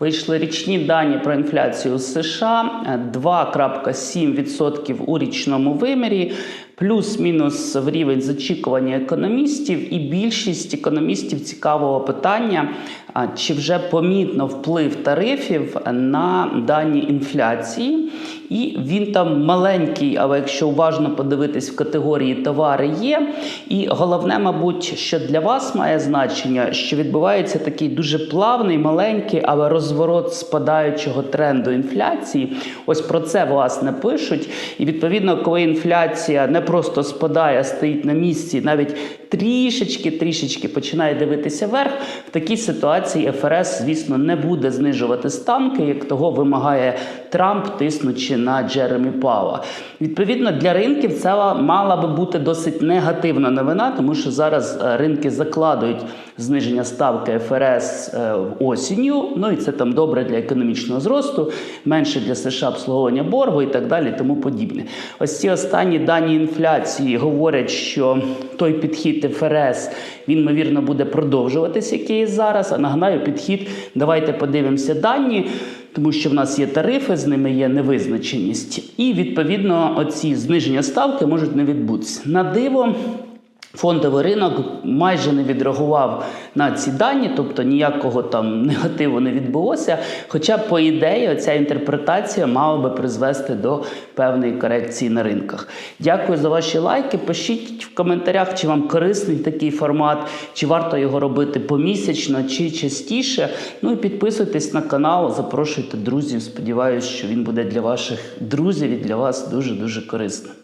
Вийшли річні дані про інфляцію США. Е, 2,7% у річному вимірі, плюс-мінус в рівень з очікування економістів. І більшість економістів цікавого питання, чи вже помітно вплив тарифів на дані інфляції. І він там маленький, але якщо уважно подивитись в категорії товари є. І головне, мабуть, що для вас має значення, що відбувається такий дуже плавний, маленький, але розворот спадаючого тренду інфляції. Ось про це власне пишуть. І відповідно, коли інфляція не просто спадає, стоїть на місці, навіть трішечки, трішечки починає дивитися вверх, в такій ситуації ФРС, звісно, не буде знижувати ставки, як того вимагає Трамп, тиснучи на Джеремі Пауа. Відповідно, для ринків це мала би бути досить негативна новина, тому що зараз е, ринки закладують зниження ставки ФРС е, осінню. Ну і це там добре для економічного зросту, менше для США обслуговування боргу і так далі, тому подібне. Ось ці останні дані інфляції говорять, що той підхід ФРС він ймовірно буде продовжуватися, який є зараз. А нагадаю, підхід. Давайте подивимося дані. Тому що в нас є тарифи, з ними є невизначеність, і відповідно оці зниження ставки можуть не відбутися. На диво, фондовий ринок майже не відреагував на ці дані, тобто ніякого там негативу не відбулося. Хоча, по ідеї, ця інтерпретація мала би призвести до певної корекції на ринках. Дякую за ваші лайки. Пишіть в коментарях, чи вам корисний такий формат, чи варто його робити помісячно, чи частіше. Ну і підписуйтесь на канал, запрошуйте друзів. Сподіваюсь, що він буде для ваших друзів і для вас дуже дуже корисним.